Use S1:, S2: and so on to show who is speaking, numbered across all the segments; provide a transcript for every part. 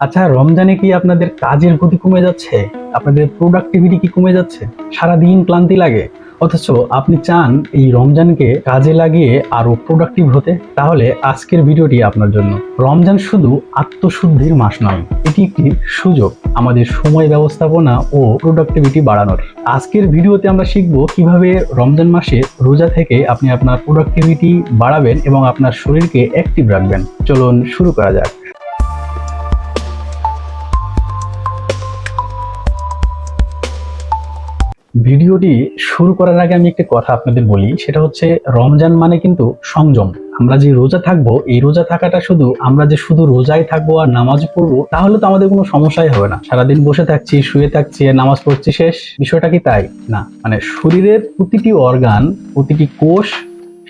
S1: আচ্ছা রমজানে কি আপনাদের কাজের গতি কমে যাচ্ছে? আপনাদের প্রোডাক্টিভিটি কি কমে যাচ্ছে? সারাদিন ক্লান্তি লাগে। অথচ আপনি চান এই রমজানকে কাজে লাগিয়ে আরও প্রোডাক্টিভ হতে। তাহলে আজকের ভিডিওটি আপনার জন্য। রমজান শুধু আত্মশুদ্ধির মাস নয়, এটি একটি সুযোগ। আমাদের সময় ব্যবস্থাপনা ও প্রোডাক্টিভিটি বাড়ানোর। আজকের ভিডিওতে আমরা শিখব কীভাবে রমজান মাসে রোজা থেকে আপনি আপনার প্রোডাক্টিভিটি বাড়াবেন এবং আপনার শরীরকে অ্যাক্টিভ রাখবেন। চলুন শুরু করা যাক। ভিডিওটি শুরু করার আগে আমি একটি কথা আপনাদের বলি, সেটা হচ্ছে রমজান মানে কিন্তু সংযম। আমরা যে রোজা থাকব, এই রোজা থাকাটা শুধু আমরা যে শুধু রোজায় থাকব আর নামাজ পড়ব, তাহলে তো আমাদের কোনো সমস্যাই হবে না। সারাদিন বসে থাকছি, শুয়ে থাকছি, আর নামাজ পড়ছি, শেষ। বিষয়টা কি তাই? না। মানে শরীরের প্রতিটি অর্গান প্রতিটি কোষ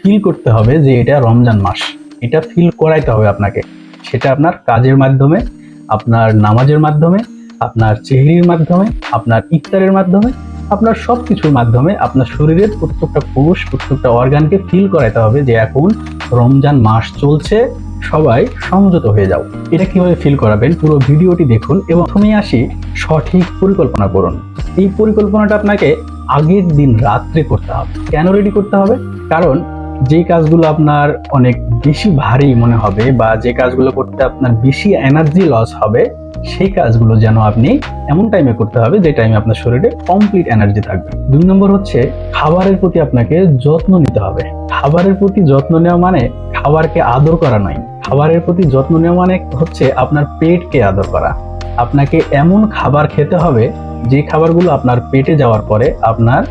S1: ফিল করতে হবে যে এটা রমজান মাস। এটা ফিল করাইতে হবে আপনাকে। সেটা আপনার কাজের মাধ্যমে, আপনার নামাজের মাধ্যমে, আপনার চেহারির মাধ্যমে, আপনার ইফতারের মাধ্যমে আপনার সব কিছুর মাধ্যমে আপনার শরীরের প্রত্যেকটা কোষ, প্রত্যেকটা অর্গানকে ফিল করাতে হবে যে এখন রমজান মাস চলছে, সবাই সংযত হয়ে যাও। এটা কীভাবে ফিল করাবেন? পুরো ভিডিওটি দেখুন এবং প্রথমেই আসি সঠিক পরিকল্পনা করুন। এই পরিকল্পনাটা আপনাকে আগের দিন রাত্রে করতে হবে। কেন রেডি করতে হবে? কারণ যে কাজগুলো আপনার অনেক বেশি ভারী মনে হবে বা যে কাজগুলো করতে আপনার বেশি এনার্জি লস হবে সেই কাজগুলো যেন আপনি এমন টাইমে করতে হবে যে টাইমে আপনার শরীরে কমপ্লিট এনার্জি থাকবে। দুই নম্বর হচ্ছে, খাবারের প্রতি আপনাকে যত্ন নিতে হবে। খাবারের প্রতি যত্ন নেওয়া মানে খাবারকে আদর করা নয়। খাবারের প্রতি যত্ন নেওয়া মানে হচ্ছে আপনার পেটকে আদর করা। আপনাকে এমন খাবার খেতে হবে যে খাবারগুলো আপনার পেটে যাওয়ার পরে আপনার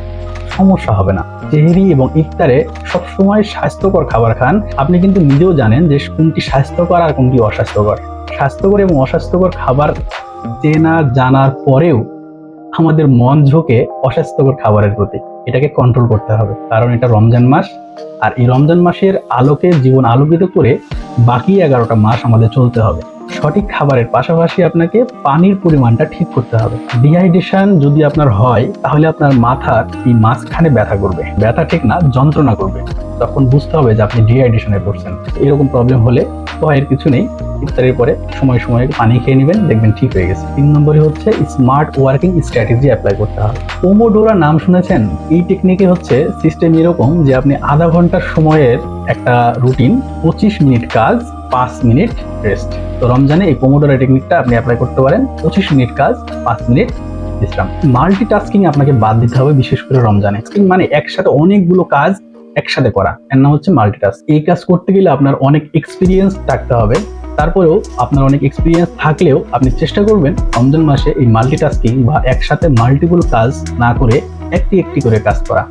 S1: সমস্যা হবে না। তেহরি এবং ইফতারে সবসময় স্বাস্থ্যকর খাবার খান। আপনি কিন্তু নিজেও জানেন যে কোনটি স্বাস্থ্যকর আর কোনটি অস্বাস্থ্যকর। স্বাস্থ্যকর এবং অস্বাস্থ্যকর খাবার চেনা, জানার পরেও আমাদের মন ঝোঁকে অস্বাস্থ্যকর খাবারের প্রতি। এটাকে কন্ট্রোল করতে হবে। কারণ এটা রমজান মাস, আর এই রমজান মাসের আলোকে, জীবন আলোকিত করে বাকি এগারোটা মাস আমাদের চলতে হবে। সঠিক খাবারের পাশাপাশি আপনাকে পানির পরিমাণটা ঠিক করতে হবে। ডিহাইড্রেশন যদি আপনার হয়, তাহলে আপনার মাথার এই মাঝখানে ব্যথা করবে। ব্যথা ঠিক না, যন্ত্রণা করবে। তখন বুঝতে হবে যে আপনি ডিহাইড্রেশনে পড়ছেন। এরকম প্রবলেম হলে ভয়ের কিছু নেই। ইফতারের পরে সময় সময় পানি খেয়ে নেবেন, দেখবেন ঠিক হয়ে গেছে। তিন নম্বরে হচ্ছে স্মার্ট ওয়ার্কিং স্ট্র্যাটেজি অ্যাপ্লাই করতে হবে। পোমোডোরা নাম শুনেছেন? এই টেকনিকে হচ্ছে সিস্টেম এরকম যে আপনি আধা ঘণ্টার সময়ের একটা রুটিন পঁচিশ মিনিট কাজ, পাঁচ মিনিট রেস্ট তো রমজানে এই পোমোডোরা টেকনিকটা আপনি অ্যাপ্লাই করতে পারেন। পঁচিশ মিনিট কাজ, পাঁচ মিনিট বিশ্রাম। মাল্টিটাস্কিং আপনাকে বাদ দিতে হবে বিশেষ করে রমজানে। মানে একসাথে অনেকগুলো কাজ একসাথে করা। এর নাম হচ্ছে মাল্টিটাস্ক এই কাজ করতে গেলে আপনার অনেক এক্সপিরিয়েন্স থাকতে হবে। তারপরেও আপনার অনেক এক্সপিরিয়েন্স থাকলেও আপনি চেষ্টা করবেন রমজান মাসে এই মাল্টিটাস্কিং বা একসাথে মাল্টিপল কাজ না করে একটি একটি করে কাজ করা।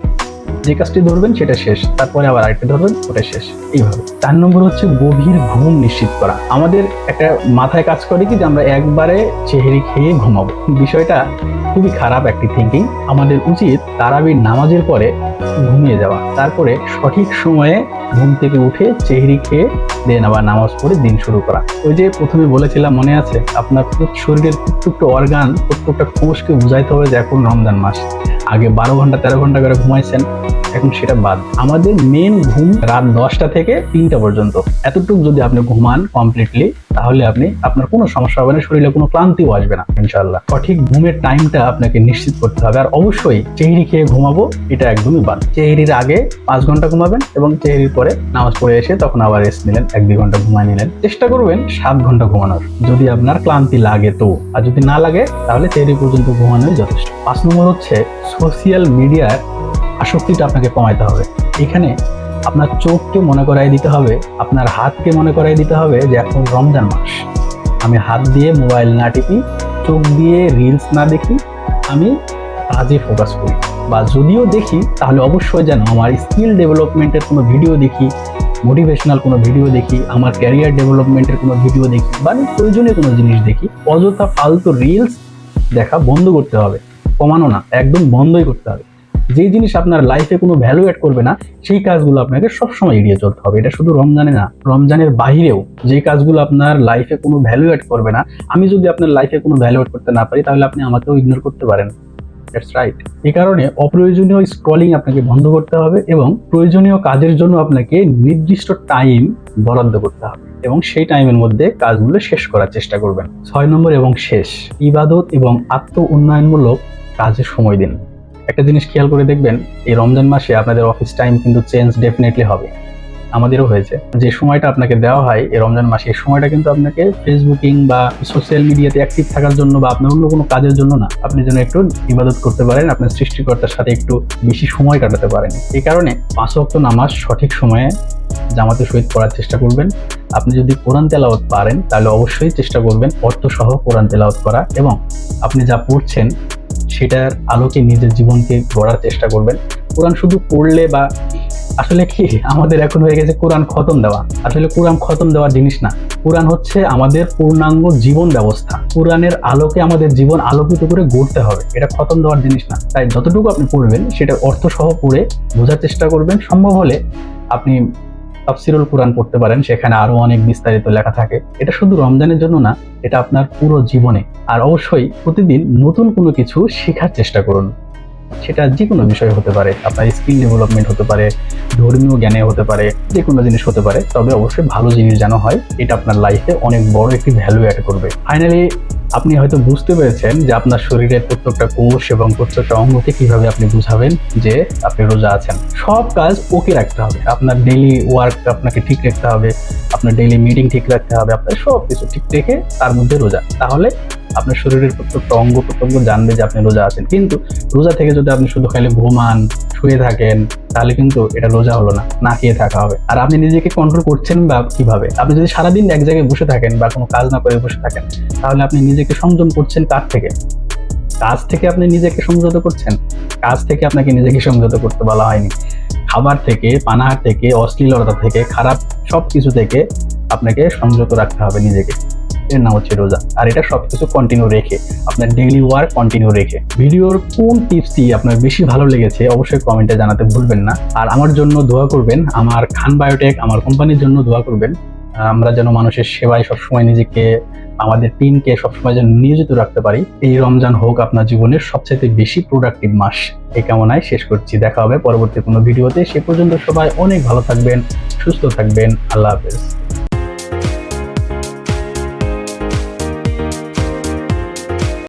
S1: যে কাজটি ধরবেন সেটা শেষ, তারপরে আবার আরেকটা ধরবেন, ওটা শেষ। এইভাবে। চার নম্বর হচ্ছে গভীর ঘুম নিশ্চিত করা। আমাদের একটা মাথায় কাজ করে কি যে আমরা একবারে চেহারি খেয়ে ঘুমাবো। বিষয়টা খুবই খারাপ একটি থিঙ্কিং আমাদের উচিত তারাবির নামাজের পরে ঘুমিয়ে যাওয়া। তারপরে সঠিক সময়ে ঘুম থেকে উঠে চেহারি খেয়ে দেন আবার নামাজ পড়ে দিন শুরু করা। ওই যে প্রথমে বলেছিলাম মনে আছে, আপনার শরীরের প্রত্যেকটা অর্গান প্রত্যেকটা কোষকে বুঝাইতে হবে যে এখন রমজান মাস। আগে বারো ঘণ্টা, তেরো ঘণ্টা করে ঘুমাইছেন, এখন সেটা বাদ। আমাদের মেন ঘুম রাত দশটা থেকে তিনটা পর্যন্ত। এতটুকু যদি আপনি ঘুমান কমপ্লিটলি তাহলে আপনি, আপনার কোনো সমস্যা হবে না, শরীরে কোনো ক্লান্তিও আসবে না ইনশাল্লাহ সঠিক ঘুমের টাইমটা আপনাকে নিশ্চিত করতে হবে। আর অবশ্যই চেহারি খেয়ে ঘুমাবো, এটা একদমই বাদ। চেহারির আগে পাঁচ ঘণ্টা ঘুমাবেন এবং চেহারির পরে নামাজ পড়ে এসে তখন আবার রেস্ট নিলেন, এক দুই ঘণ্টা ঘুমায় নিলেন। চেষ্টা করবেন সাত ঘণ্টা ঘুমানোর। যদি আপনার ক্লান্তি লাগে তো। আর যদি না লাগে, তাহলে চেহারি পর্যন্ত ঘুমানোই যথেষ্ট। পাঁচ নম্বর হচ্ছে সোশিয়াল মিডিয়ার আসক্তিটা আপনাকে কমাইতে হবে। এখানে আপনার চোখকে মনে করাই দিতে হবে, আপনার হাতকে মনে করাই দিতে হবে যে এখন রমজান মাস। আমি হাত দিয়ে মোবাইল না টিপি, চোখ দিয়ে রিলস না দেখি, আমি কাজে ফোকাস করি। বা যদিও দেখি, তাহলে অবশ্যই যেন আমার স্কিল ডেভেলপমেন্টের কোনো ভিডিও দেখি মোটিভেশনাল কোনো ভিডিও দেখি, আমার ক্যারিয়ার ডেভেলপমেন্টের কোনো ভিডিও দেখি, বা প্রয়োজনীয় কোনো জিনিস দেখি, অযথা ফালতু রিলস দেখা বন্ধ করতে হবে। কমানো না, একদম বন্ধই করতে হবে। যে জিনিস আপনার লাইফে কোনো ভ্যালু অ্যাড করবে না, সেই কাজগুলো আপনাকে সবসময় এড়িয়ে চলতে হবে। এটা শুধু রমজানে না, রমজানের বাহিরেও যে কাজগুলো আপনার লাইফে কোনো ভ্যালু অ্যাড করবে না, আমি যদি আপনার লাইফে কোনো ভ্যালু অ্যাড করতে না পারি, তাহলে আপনি আমাকেও ইগনোর করতে পারেন। দ্যাটস রাইট এই কারণে অপ্রয়োজনীয় স্ক্রলিং আপনাকে বন্ধ করতে হবে এবং প্রয়োজনীয় কাজের জন্য আপনাকে নির্দিষ্ট টাইম বরাদ্দ করতে হবে এবং সেই টাইমের মধ্যে কাজগুলো শেষ করার চেষ্টা করবেন। ছয় নম্বর এবং শেষ, ইবাদত এবং আত্ম উন্নয়নমূলক কাজে সময় দিন। একটা জিনিস খেয়াল করে দেখবেন, এই রমজান মাসে আপনাদের অফিস টাইম কিন্তু চেঞ্জ ডেফিনেটলি হবে। আমাদেরও হয়েছে। যে সময়টা আপনাকে দেওয়া হয় এই রমজান মাসে, এই সময়টা কিন্তু আপনাকে ফেসবুকিং বা সোশ্যাল মিডিয়াতে অ্যাক্টিভ থাকার জন্য বা আপনার অন্য কোনো কাজের জন্য না। আপনি যেন একটু ইবাদত করতে পারেন, আপনার সৃষ্টিকর্তার সাথে একটু বেশি সময় কাটাতে পারেন। এই কারণে পাঁচ ওয়াক্ত নামাজ সঠিক সময়ে জামাতে সহিত পড়ার চেষ্টা করবেন। আপনি যদি কোরআন তেলাওয়াত পারেন, তাহলে অবশ্যই চেষ্টা করবেন অর্থসহ কোরআন তেলাওয়াত করা এবং আপনি যা পড়ছেন সেটার আলোকে নিজের জীবনকে গড়ার চেষ্টা করবেন। কোরআন শুধু পড়লে বা আসলে কি, আমাদের এখন হয়ে গেছে কোরআন খতম দেওয়া। আসলে কোরআন খতম দেওয়ার জিনিস না। কোরআন হচ্ছে আমাদের পূর্ণাঙ্গ জীবন ব্যবস্থা। কোরআনের আলোকে আমাদের জীবন আলোকিত করে গড়তে হবে। এটা খতম দেওয়ার জিনিস না। তাই যতটুকু আপনি পড়বেন সেটা অর্থ সহ পড়ে বোঝার চেষ্টা করবেন। সম্ভব হলে আপনি তাফসিরুল কোরআন পড়তে পারেন, সেখানে আরও অনেক বিস্তারিত লেখা থাকে। এটা শুধু রমজানের জন্য না, এটা আপনার পুরো জীবনে। আর অবশ্যই প্রতিদিন নতুন কোনো কিছু শেখার চেষ্টা করুন। সেটা যে কোনো বিষয় হতে পারে, আপনার স্কিল ডেভেলপমেন্ট হতে পারে, ধর্মীয় জ্ঞানে হতে পারে যে কোনো জিনিস হতে পারে, তবে অবশ্যই ভালো জিনিস যেন হয়, এটা আপনার লাইফে অনেক বড় একটি ভ্যালু অ্যাড করবে। ফাইনালি আপনি হয়তো বুঝতে পেরেছেন যে আপনার শরীরের প্রত্যেকটা কোষ এবং প্রত্যেকটা অঙ্গকে কীভাবে আপনি বুঝাবেন যে আপনি রোজা আছেন। সব কাজ ওকে রাখতে হবে। আপনার ডেইলি ওয়ার্ক আপনাকে ঠিক রাখতে হবে, আপনার ডেইলি মিটিং ঠিক রাখতে হবে, আপনার সব কিছু ঠিক রেখে তার মধ্যে রোজা। তাহলে আপনার শরীরের প্রত্যেকটা অঙ্গ প্রত্যঙ্গ জানবে যে আপনি রোজা আছেন। কিন্তু রোজা থেকে যদি আপনি শুধু খালি ঘুমান শুয়ে থাকেন, তাহলে কিন্তু এটা রোজা হলো না না খেয়ে থাকা হবে। আর আপনি নিজেকে কন্ট্রোল করছেন বা কীভাবে? আপনি যদি সারাদিন এক জায়গায় বসে থাকেন বা কোনো কাজ না করে বসে থাকেন, তাহলে আপনি নিজেকে সংযম করছেন কার থেকে? কাজ থেকে আপনি নিজেকে সংযত করছেন? কাজ থেকে আপনাকে নিজেকে সংযত করতে বলা হয়নি। খাবার থেকে, পানাহার থেকে, অশ্লীলতা থেকে, খারাপ সব কিছু থেকে আপনাকে সংযত রাখতে হবে নিজেকে। এর নাম হচ্ছে রোজা। আর এটা সবকিছু কন্টিনিউ রেখে, আপনার ডেইলি ওয়ার্ক কন্টিনিউ রেখে। ভিডিওর কোন টিপসটি আপনার বেশি ভালো লেগেছে অবশ্যই কমেন্টে জানাতে ভুলবেন না। আর আমার জন্য দোয়া করবেন, আমার খান বায়োটেক আমার কোম্পানির জন্য দোয়া করবেন। আমরা যেন মানুষের সেবায় সবসময় নিজেকে, আমাদের টিমকে সবসময় যেন নিয়োজিত রাখতে পারি। এই রমজান হোক আপনার জীবনের সবচেয়ে বেশি প্রোডাক্টিভ মাস। এই কামনায় শেষ করছি। দেখা হবে পরবর্তী কোনো ভিডিওতে। সে পর্যন্ত সবাই অনেক ভালো থাকবেন, সুস্থ থাকবেন। আল্লাহ হাফেজ।